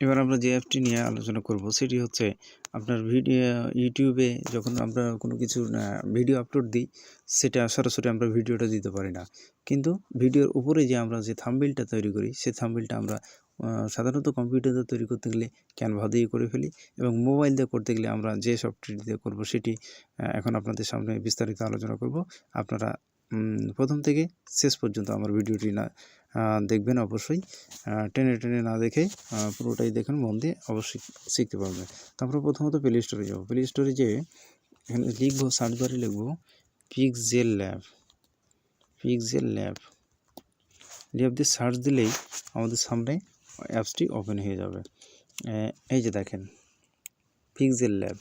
এবার আমরা যে অ্যাপটি নিয়ে আলোচনা করব, সেটি হচ্ছে আপনার ভিডিও ইউটিউবে যখন আমরা কোনো কিছু ভিডিও আপলোড দিই, সেটা সরাসরি আমরা ভিডিওটা দিতে পারি না। কিন্তু ভিডিওর উপরে যে আমরা যে থাম্বেলটা তৈরি করি সেই থাম্বেলটা আমরা সাধারণত কম্পিউটারে তৈরি করতে গেলে ক্যানভা দিয়ে করে ফেলি এবং মোবাইল দিয়ে করতে গেলে আমরা যে সফটওয়্যার দিয়ে করব, সেটি এখন আপনাদের সামনে বিস্তারিত আলোচনা করব। আপনারা প্রথম থেকে শেষ পর্যন্ত আমার ভিডিওটি না দেখবেন অবশ্যই। টেনে টেনে না দেখে পুরোটাই দেখুন মন দিয়ে অবশ্যই শিখতে পারবেন। তারপরে প্রথমত প্লে স্টোরে যাব। প্লে স্টোরে যেয়ে এখানে লিখব সার্চ বারে লিখব pixel lab pixel lab lab দিয়ে সার্চ দিলেই আমাদের সামনে অ্যাপসটি ওপেন হয়ে যাবে। এই যে দেখেন পিক্সেল ল্যাব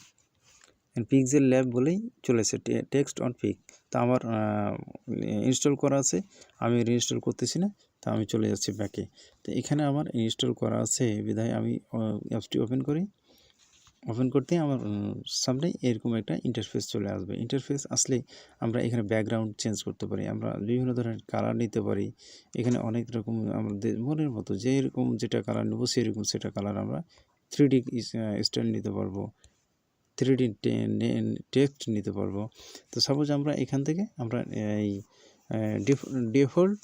পিক্সেল ল্যাব বলেই চলেছে টেক্সট অন পিক তা আমার ইনস্টল করা আছে। আমি রিইনস্টল করতেছি না। তা আমি চলে যাচ্ছি ব্যাকে। তো এখানে আমার ইনস্টল করা আছে, বিধায় আমি অ্যাপসটি ওপেন করি। ওপেন করতেই আমার সামনে এরকম একটা ইন্টারফেস চলে আসবে। ইন্টারফেস আসলে আমরা এখানে ব্যাকগ্রাউন্ড চেঞ্জ করতে পারি, আমরা বিভিন্ন ধরনের কালার নিতে পারি। এখানে অনেক রকম আমাদের মনের মতো, যেরকম যেটা কালার নেব সেরকম সেটা কালার আমরা থ্রি ডি স্টাইল নিতে পারব। থ্রি ডি টেক্সট নিতে পারব। তো সাপোজ আমরা এখান থেকে আমরা, এই ডিফল্ট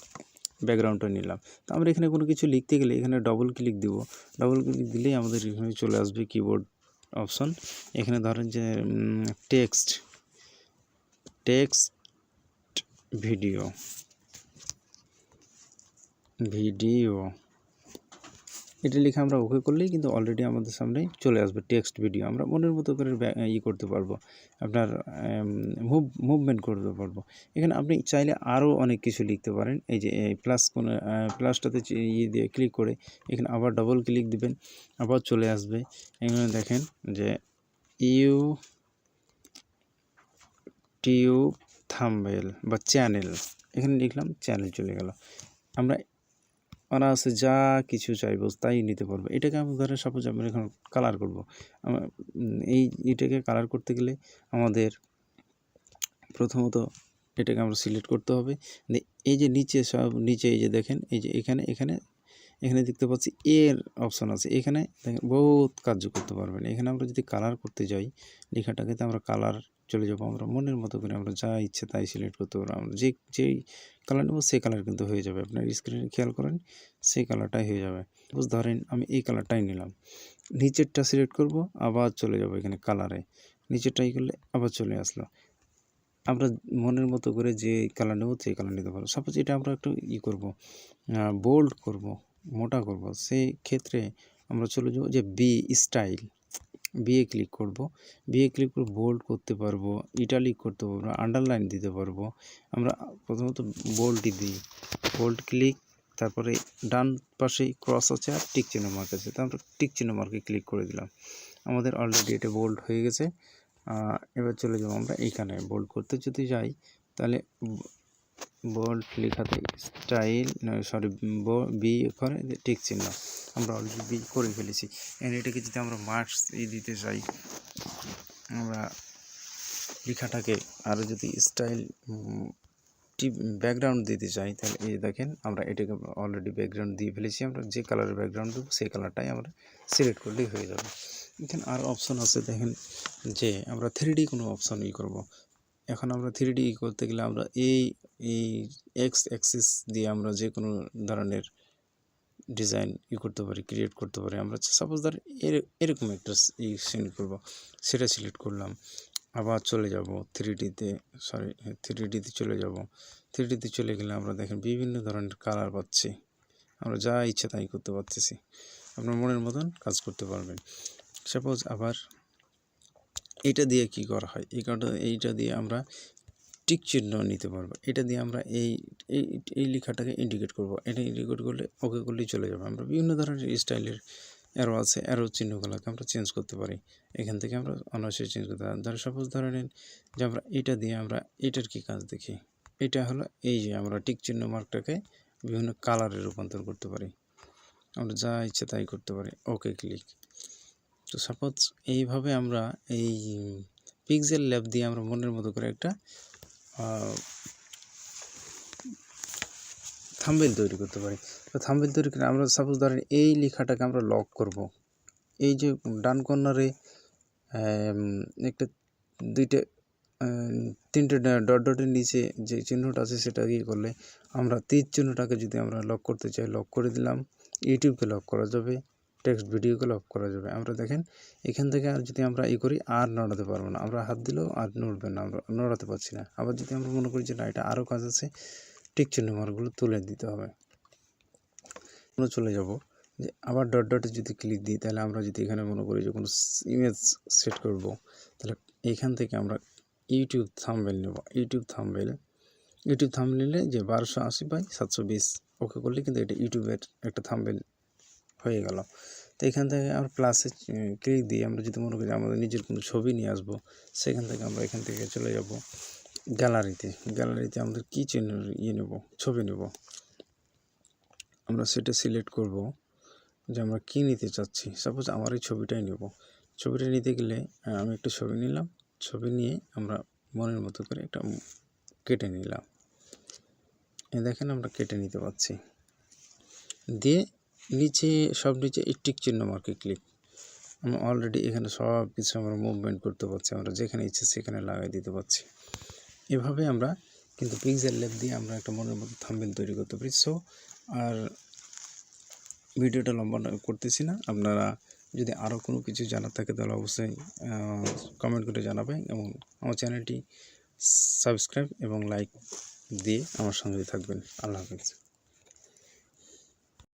ব্যাকগ্রাউন্ডটা নিলাম। তো আমরা এখানে কোনো কিছু লিখতে গেলে এখানে ডবল ক্লিক দিব। ডবল ক্লিক দিলেই আমাদের এখানে চলে আসবে কিবোর্ড অপশন এখানে ধরেন যে টেক্সট টেক্সট ভিডিও ভিডিও এটা লিখে আমরা ওকে করলেই কিন্তু অলরেডি আমাদের সামনে চলে আসবে টেক্সট ভিডিও আমরা মনের মতো করে ই করতে পারব, আপনার মুভ মুভমেন্ট করতে পারব। এখানে আপনি চাইলে আরও অনেক কিছু লিখতে পারেন। এই যে প্লাস কোন প্লাসটাতে ইয়ে দিয়ে ক্লিক করে এখানে আবার ডবল ক্লিক দিবেন, আবার চলে আসবে। এখানে দেখেন যে ইউ টিউব থাম্বেল বা চ্যানেল এখানে লিখলাম চ্যানেল চলে গেল। আমরা অনায়াসে যা কিছু চাইব তাই নিতে পারব। এটাকে আমি ধরে সাপোজ আমি এখন কালার করব। এই এটাকে কালার করতে গেলে আমাদের প্রথমত এটাকে আমরা সিলেক্ট করতে হবে। এই যে নিচে সব, নিচে এই যে দেখেন, এই যে এখানে এখানে এখানে দেখতে পাচ্ছি এর অপশন আছে। এখানে দেখেন, বহুত কার্য করতে পারবেন। এখানে আমরা যদি কালার করতে যাই, লেখাটাকে তো আমরা কালার চলে যাব আমরা। মনের মতো করে আমরা যা ইচ্ছে তাই সিলেক্ট করতে পারব। আমরা যে, যেই কালার নেব সেই কালার কিন্তু হয়ে যাবে। আপনার স্ক্রিনে খেয়াল করেন, সেই কালারটাই হয়ে যাবে। বুঝ ধরেন আমি এই কালারটাই নিলাম। নিচেরটা সিলেক্ট করব, আবার চলে যাব এখানে কালারে নিচেরটাই করলে আবার চলে আসলো। আমরা মনের মতো করে যে কালার নেব সেই কালার নিতে পারব। সাপোজ এটা আমরা একটু ই করব বোল্ড করব, মোটা করব। সেই ক্ষেত্রে আমরা চলে যাব যে বি স্টাইল বিয়ে ক্লিক করব। বিয়ে ক্লিক করে বোল্ড করতে পারব ইটালিক করতে পারব আন্ডারলাইন দিতে পারব। আমরা প্রথমত বোল্ডই দিই। বোল্ড ক্লিক তারপরে ডান পাশে ক্রস আছে আর টিক চিহ্ন মার্ক আছে। তো আমরা টিক চিহ্ন মার্কে ক্লিক করে দিলাম। আমাদের অলরেডি এটা বোল্ড হয়ে গেছে। এবার চলে যাব আমরা এইখানে বোল্ড করতে যদি যাই, তাহলে বোল্ড লেখাতে স্টাইল সরি, বি করে টিক চিহ্ন। আমরা অলরেডি বি করে ফেলেছি। এন্ড এটাকে যদি আমরা মার্কস দিতে চাই, আমরা লেখাটাকে আরও যদি স্টাইল ব্যাকগ্রাউন্ড দিতে চাই, তাহলে এই দেখেন আমরা এটাকে অলরেডি ব্যাকগ্রাউন্ড দিয়ে ফেলেছি। আমরা যে কালারের ব্যাকগ্রাউন্ড দেবো, সেই কালারটাই আমরা সিলেক্ট করলেই হয়ে যাবে। এখানে আরও অপশন আছে, দেখেন যে আমরা থ্রি ডি কোনো অপশন ই করব। এখন আমরা থ্রি ডি করতে গেলে আমরা এই এই এক্স অ্যাক্সিস দিয়ে আমরা যে কোনো ধরনের ডিজাইন ই করতে পারি ক্রিয়েট করতে পারি। আমরা সাপোজ ধর এর- এরকম একটা ই সিন করব। সেটা সিলেক্ট করলাম। আবার চলে যাব থ্রি ডিতে সরি থ্রি ডিতে চলে যাব। থ্রি ডিতে চলে গেলে আমরা দেখেন বিভিন্ন ধরনের কালার পাচ্ছি। আমরা যা ইচ্ছা তাই করতে পারতেছি। আপনার মনের মতন কাজ করতে পারবেন। সাপোজ আবার এইটা দিয়ে কি করা হয়? এই কারণটা এইটা দিয়ে আমরা টিক চিহ্ন নিতে পারব। এটা দিয়ে আমরা এই এই এই লেখাটাকে ইন্ডিকেট করব। এটা ইন্ডিকেট করলে ওকে করলেই চলে যাবে। আমরা বিভিন্ন ধরনের স্টাইলের অ্যারো আছে অ্যারো চিহ্নগুলোকে আমরা চেঞ্জ করতে পারি। এখান থেকে আমরা অনায়াসে চেঞ্জ করতে পারি। ধর সাপোজ ধরে নিন যে আমরা এটা দিয়ে আমরা এটার কি কাজ দেখি? এটা হলো এই যে আমরা টিক চিহ্ন মার্কটাকে বিভিন্ন কালারে রূপান্তর করতে পারি। আমরা যা ইচ্ছে তাই করতে পারি। ওকে ক্লিক তো সাপোজ এইভাবে আমরা এই পিক্সেল ল্যাব দিয়ে আমরা মনের মতো করে একটা থাম্বেল তৈরি করতে পারি। তো থাম্বেল তৈরি করে আমরা সাপোজ ধরেন এই লেখাটাকে আমরা লক করব। এই যে ডান কর্নারে একটা দুইটা তিনটে ডট ডটের নিচে যে চিহ্নটা আছে সেটা ইয়ে করলে আমরা তীর চিহ্নটাকে যদি আমরা লক করতে চাই লক করে দিলাম ইউটিউবকে লক করা যাবে। টেক্সট ভিডিওকে লক করা যাবে। আমরা দেখেন, এখান থেকে আর যদি আমরা ই করি, আর নড়াতে পারব না। আমরা হাত দিলেও আর নড়বে না, আমরা নড়াতে পারছি না। আবার যদি আমরা মনে করি যে না, এটা আরও কাজ আছে টিক চিহ্ন মার্কগুলো তুলে দিতে হবে। আমরা চলে যাব। যে আবার ডট ডটে যদি ক্লিক দিই, তাহলে আমরা যদি এখানে মনে করি যে কোনো ইমেজ সেট করব, তাহলে এইখান থেকে আমরা ইউটিউব থাম্বেল নেব। ইউটিউব থাম্বেল ইউটিউব থাম্বেল যে বারোশো আশি বাই সাতশো বিশ। ওকে করলে কিন্তু এটা ইউটিউবের একটা থাম্বেল হয়ে গেল। তো এখান থেকে আমরা প্লাসে ক্লিক দিয়ে আমরা যদি মনে করি আমাদের নিজের কোনো ছবি নিয়ে আসব, সেখান থেকে আমরা এখান থেকে চলে যাব গ্যালারিতে গ্যালারিতে আমাদের কী চিহ্ন ইয়ে নেব? ছবি নেব। আমরা সেটা সিলেক্ট করব যে আমরা কী নিতে চাচ্ছি। সাপোজ আমার এই ছবিটাই নেব। ছবিটা নিতে গেলে আমি একটা ছবি নিলাম। ছবি নিয়ে আমরা মনের মতো করে একটা কেটে নিলাম। দেখেন আমরা কেটে নিতে পারছি। দিয়ে নিচে, সব নিচে টিক চিহ্ন মার্কে ক্লিক আমরা অলরেডি এখানে সব কিছু আমরা মুভমেন্ট করতে পারছি, আমরা যেখানে ইচ্ছে সেখানে লাগাই দিতে পারছি। এভাবে আমরা কিন্তু পিক্সেল ল্যাব দিয়ে আমরা একটা মনের মতো থাম্বেল তৈরি করতে পারি। সো আর ভিডিওটা লম্বা করতেছি না। আপনারা যদি আরও কোনো কিছু জানার থাকে, তাহলে অবশ্যই কমেন্ট করে জানাবেন এবং আমার চ্যানেলটি সাবস্ক্রাইব এবং লাইক দিয়ে আমার সঙ্গে থাকবেন। আল্লাহ হাফিজ।